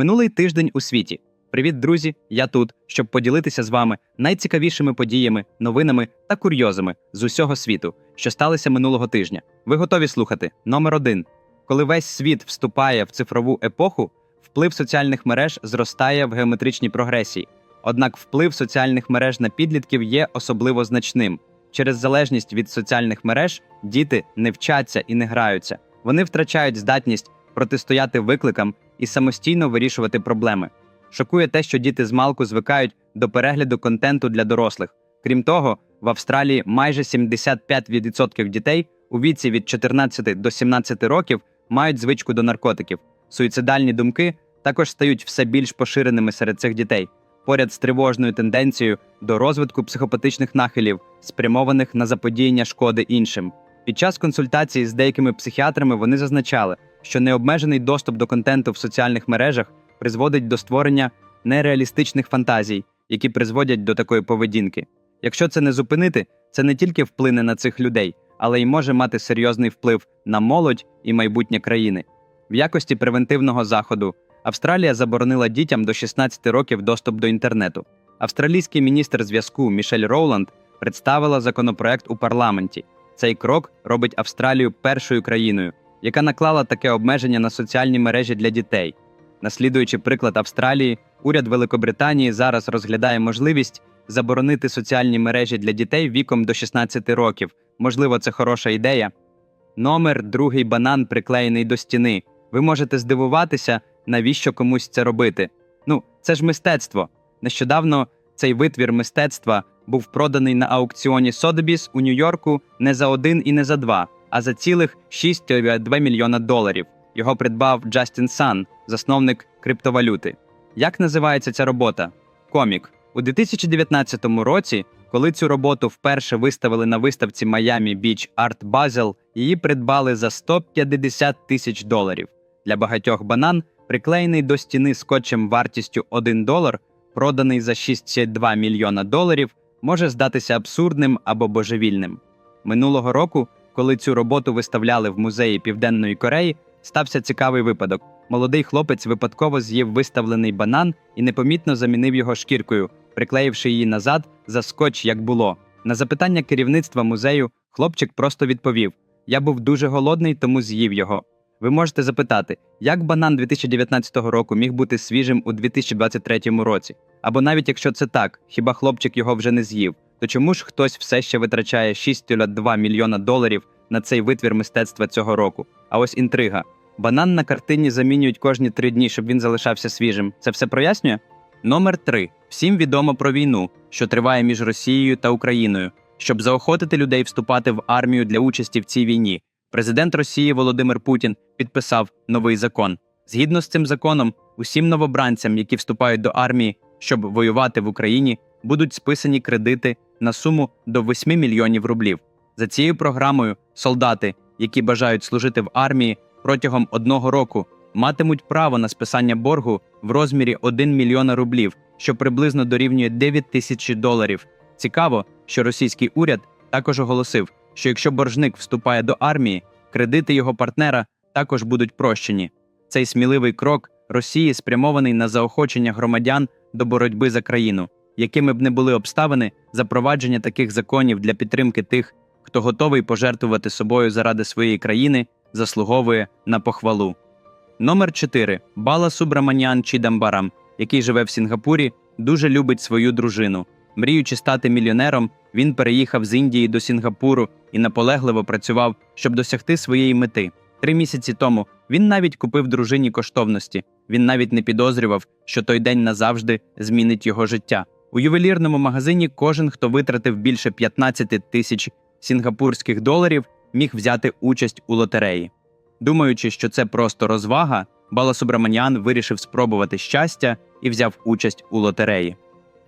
Минулий тиждень у світі. Привіт, друзі! Я тут, щоб поділитися з вами найцікавішими подіями, новинами та курйозами з усього світу, що сталися минулого тижня. Ви готові слухати? Номер один. Коли весь світ вступає в цифрову епоху, вплив соціальних мереж зростає в геометричній прогресії. Однак вплив соціальних мереж на підлітків є особливо значним. Через залежність від соціальних мереж діти не вчаться і не граються. Вони втрачають здатність протистояти викликам і самостійно вирішувати проблеми. Шокує те, що діти з малку звикають до перегляду контенту для дорослих. Крім того, в Австралії майже 75% дітей у віці від 14 до 17 років мають звичку до наркотиків. Суїцидальні думки також стають все більш поширеними серед цих дітей, поряд з тривожною тенденцією до розвитку психопатичних нахилів, спрямованих на заподіяння шкоди іншим. Під час консультації з деякими психіатрами вони зазначали, що необмежений доступ до контенту в соціальних мережах призводить до створення нереалістичних фантазій, які призводять до такої поведінки. Якщо це не зупинити, це не тільки вплине на цих людей, але й може мати серйозний вплив на молодь і майбутнє країни. В якості превентивного заходу Австралія заборонила дітям до 16 років доступ до інтернету. Австралійський міністр зв'язку Мішель Роуланд представила законопроект у парламенті. Цей крок робить Австралію першою країною, яка наклала таке обмеження на соціальні мережі для дітей. Наслідуючи приклад Австралії, уряд Великобританії зараз розглядає можливість заборонити соціальні мережі для дітей віком до 16 років. Можливо, це хороша ідея. Номер другий банан приклеєний до стіни. Ви можете здивуватися, навіщо комусь це робити. Ну, це ж мистецтво. Нещодавно цей витвір мистецтва був проданий на аукціоні Sotheby's у Нью-Йорку не за один і не за два, а за цілих 6,2 мільйона доларів. Його придбав Джастін Сан, засновник криптовалюти. Як називається ця робота? Комік. У 2019 році, коли цю роботу вперше виставили на виставці Miami Beach Art Basel, її придбали за 150 тисяч доларів. Для багатьох банан, приклеєний до стіни скотчем вартістю 1 долар, проданий за 62 мільйона доларів, може здатися абсурдним або божевільним. Минулого року, коли цю роботу виставляли в музеї Південної Кореї, стався цікавий випадок. Молодий хлопець випадково з'їв виставлений банан і непомітно замінив його шкіркою, приклеївши її назад за скотч, як було. На запитання керівництва музею хлопчик просто відповів: Я був дуже голодний, тому з'їв його. Ви можете запитати, як банан 2019 року міг бути свіжим у 2023 році? Або навіть якщо це так, хіба хлопчик його вже не з'їв, то чому ж хтось все ще витрачає 6,2 мільйона доларів на цей витвір мистецтва цього року? А ось інтрига. Банан на картині замінюють кожні три дні, щоб він залишався свіжим. Це все прояснює? Номер 3. Всім відомо про війну, що триває між Росією та Україною, щоб заохотити людей вступати в армію для участі в цій війні. Президент Росії Володимир Путін підписав новий закон. Згідно з цим законом, усім новобранцям, які вступають до армії, щоб воювати в Україні, будуть списані кредити на суму до 8 мільйонів рублів. За цією програмою солдати, які бажають служити в армії протягом одного року, матимуть право на списання боргу в розмірі 1 мільйона рублів, що приблизно дорівнює 9 тисяч доларів. Цікаво, що російський уряд також оголосив, що якщо боржник вступає до армії, кредити його партнера також будуть прощені. Цей сміливий крок Росії спрямований на заохочення громадян до боротьби за країну, якими б не були обставини запровадження таких законів для підтримки тих, хто готовий пожертвувати собою заради своєї країни, заслуговує на похвалу. Номер 4. Бала Субраманіан Чідамбарам, який живе в Сінгапурі, дуже любить свою дружину. Мріючи стати мільйонером, він переїхав з Індії до Сінгапуру і наполегливо працював, щоб досягти своєї мети. Три місяці тому він навіть купив дружині коштовності. Він навіть не підозрював, що той день назавжди змінить його життя. У ювелірному магазині кожен, хто витратив більше 15 тисяч сінгапурських доларів, міг взяти участь у лотереї. Думаючи, що це просто розвага, Баласубраманян вирішив спробувати щастя і взяв участь у лотереї.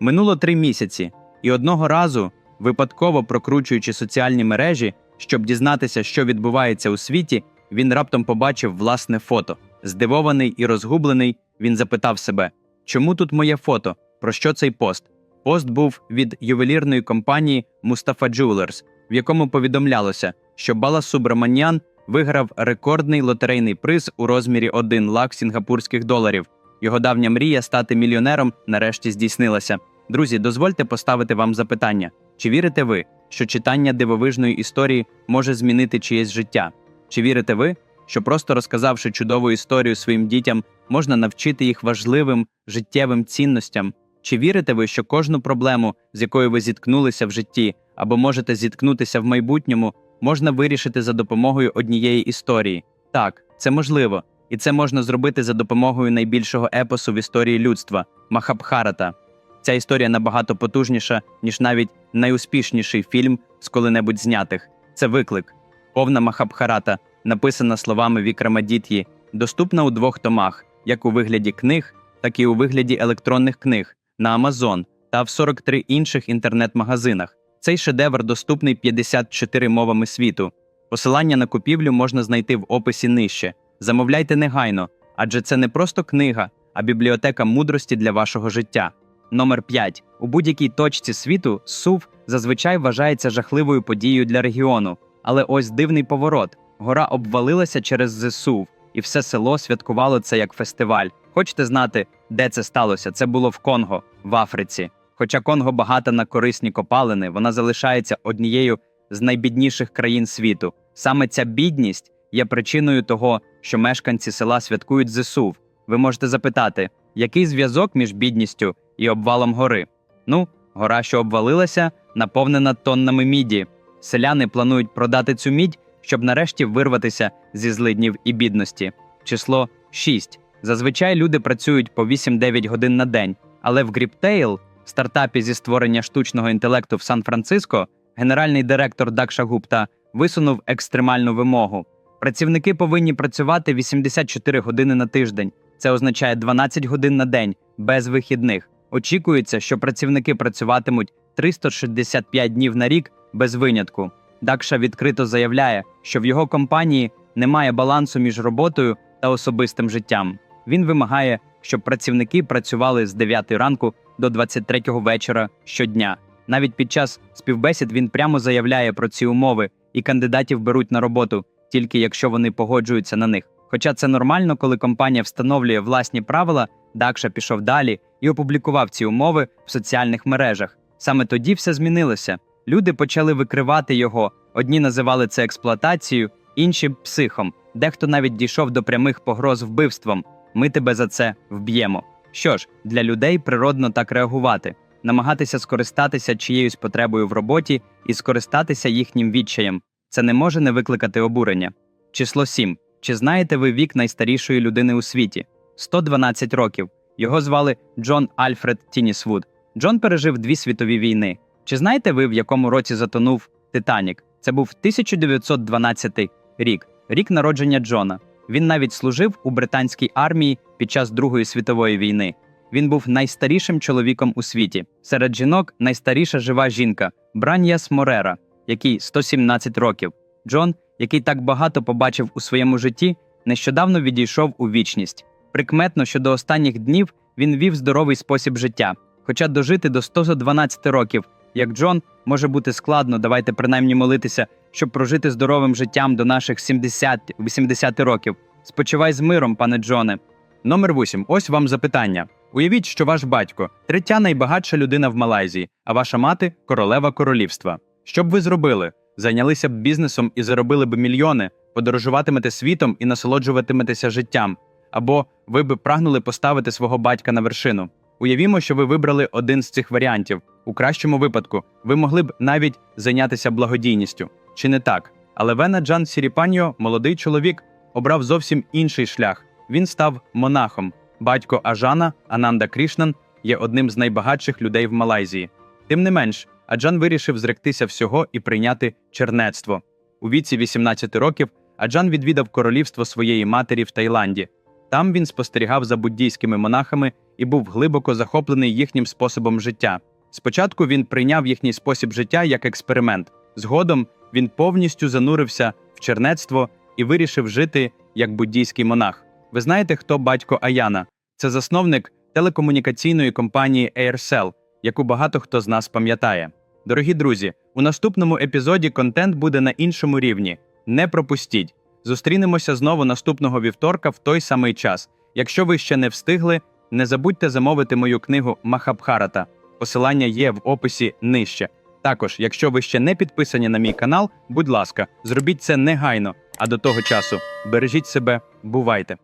Минуло три місяці, і одного разу, випадково прокручуючи соціальні мережі, щоб дізнатися, що відбувається у світі, він раптом побачив власне фото. Здивований і розгублений, він запитав себе, чому тут моє фото? Про що цей пост? Пост був від ювелірної компанії Mustafa Jewelers, в якому повідомлялося, що Бала Субраманян виграв рекордний лотерейний приз у розмірі 1 лак сінгапурських доларів. Його давня мрія стати мільйонером нарешті здійснилася. Друзі, дозвольте поставити вам запитання: чи вірите ви, що читання дивовижної історії може змінити чиєсь життя? Чи вірите ви, що просто розказавши чудову історію своїм дітям, можна навчити їх важливим життєвим цінностям? Чи вірите ви, що кожну проблему, з якою ви зіткнулися в житті, або можете зіткнутися в майбутньому, можна вирішити за допомогою однієї історії? Так, це можливо, і це можна зробити за допомогою найбільшого епосу в історії людства Махабхарата. Ця історія набагато потужніша, ніж навіть найуспішніший фільм з коли-небудь знятих. Це виклик. Повна Махабхарата, написана словами Вікрамадіт'ї, доступна у двох томах, як у вигляді книг, так і у вигляді електронних книг на Amazon та в 43 інших інтернет-магазинах. Цей шедевр доступний 54 мовами світу. Посилання на купівлю можна знайти в описі нижче. Замовляйте негайно, адже це не просто книга, а бібліотека мудрості для вашого життя. Номер 5. У будь-якій точці світу СУВ зазвичай вважається жахливою подією для регіону. Але ось дивний поворот: гора обвалилася через ЗСУВ, і все село святкувало це як фестиваль. Хочете знати, де це сталося? Це було в Конго, в Африці. Хоча Конго багата на корисні копалини, вона залишається однією з найбідніших країн світу. Саме ця бідність є причиною того, що мешканці села святкують ЗСУВ. Ви можете запитати, який зв'язок між бідністю і обвалом гори? Ну, гора, що обвалилася, наповнена тоннами міді. Селяни планують продати цю мідь, щоб нарешті вирватися зі злиднів і бідності. Число 6. Зазвичай люди працюють по 8-9 годин на день, але в Griptail, стартапі зі створення штучного інтелекту в Сан-Франциско, генеральний директор Дакша Гупта висунув екстремальну вимогу. Працівники повинні працювати 84 години на тиждень. Це означає 12 годин на день без вихідних. Очікується, що працівники працюватимуть 365 днів на рік без винятку. Дакша відкрито заявляє, що в його компанії немає балансу між роботою та особистим життям. Він вимагає, щоб працівники працювали з 9 ранку до 23 вечора щодня. Навіть під час співбесід він прямо заявляє про ці умови, і кандидатів беруть на роботу тільки якщо вони погоджуються на них. Хоча це нормально, коли компанія встановлює власні правила, Дакша пішов далі і опублікував ці умови в соціальних мережах. Саме тоді все змінилося. Люди почали викривати його. Одні називали це експлуатацією, інші психом. Дехто навіть дійшов до прямих погроз вбивством. Ми тебе за це вб'ємо. Що ж, для людей природно так реагувати, намагатися скористатися чиєюсь потребою в роботі і скористатися їхнім відчаєм. Це не може не викликати обурення. Число 7. Чи знаєте ви вік найстарішої людини у світі? 112 років. Його звали Джон Альфред Тінісвуд. Джон пережив дві світові війни. Чи знаєте ви, в якому році затонув Титанік? Це був 1912 рік, рік народження Джона. Він навіть служив у британській армії під час Другої світової війни. Він був найстарішим чоловіком у світі. Серед жінок найстаріша жива жінка Браньяс Морера, який 117 років. Джон, який так багато побачив у своєму житті, нещодавно відійшов у вічність. Прикметно, що до останніх днів він вів здоровий спосіб життя. Хоча дожити до 112 років, як Джон, може бути складно, давайте принаймні молитися, щоб прожити здоровим життям до наших 70-80 років. Спочивай з миром, пане Джоне. Номер 8. Ось вам запитання. Уявіть, що ваш батько третя найбагатша людина в Малайзії, а ваша мати королева королівства. Що б ви зробили? Зайнялися б бізнесом і заробили б мільйони, подорожуватимете світом і насолоджуватиметеся життям. Або ви б прагнули поставити свого батька на вершину. Уявімо, що ви вибрали один з цих варіантів. У кращому випадку ви могли б навіть зайнятися благодійністю. Чи не так? Але Вена Джан Сіріпаньо, молодий чоловік, обрав зовсім інший шлях. Він став монахом. Батько Ажана Ананда Крішнан є одним з найбагатших людей в Малайзії. Тим не менш, Аджан вирішив зректися всього і прийняти чернецтво. У віці 18 років Аджан відвідав королівство своєї матері в Таїланді. Там він спостерігав за буддійськими монахами і був глибоко захоплений їхнім способом життя. Спочатку він прийняв їхній спосіб життя як експеримент. Згодом він повністю занурився в чернецтво і вирішив жити як буддійський монах. Ви знаєте, хто батько Аяна? Це засновник телекомунікаційної компанії Aircell, яку багато хто з нас пам'ятає. Дорогі друзі, у наступному епізоді контент буде на іншому рівні. Не пропустіть! Зустрінемося знову наступного вівторка в той самий час. Якщо ви ще не встигли, не забудьте замовити мою книгу Махабхарата. Посилання є в описі нижче. Також, якщо ви ще не підписані на мій канал, будь ласка, зробіть це негайно. А до того часу бережіть себе, бувайте!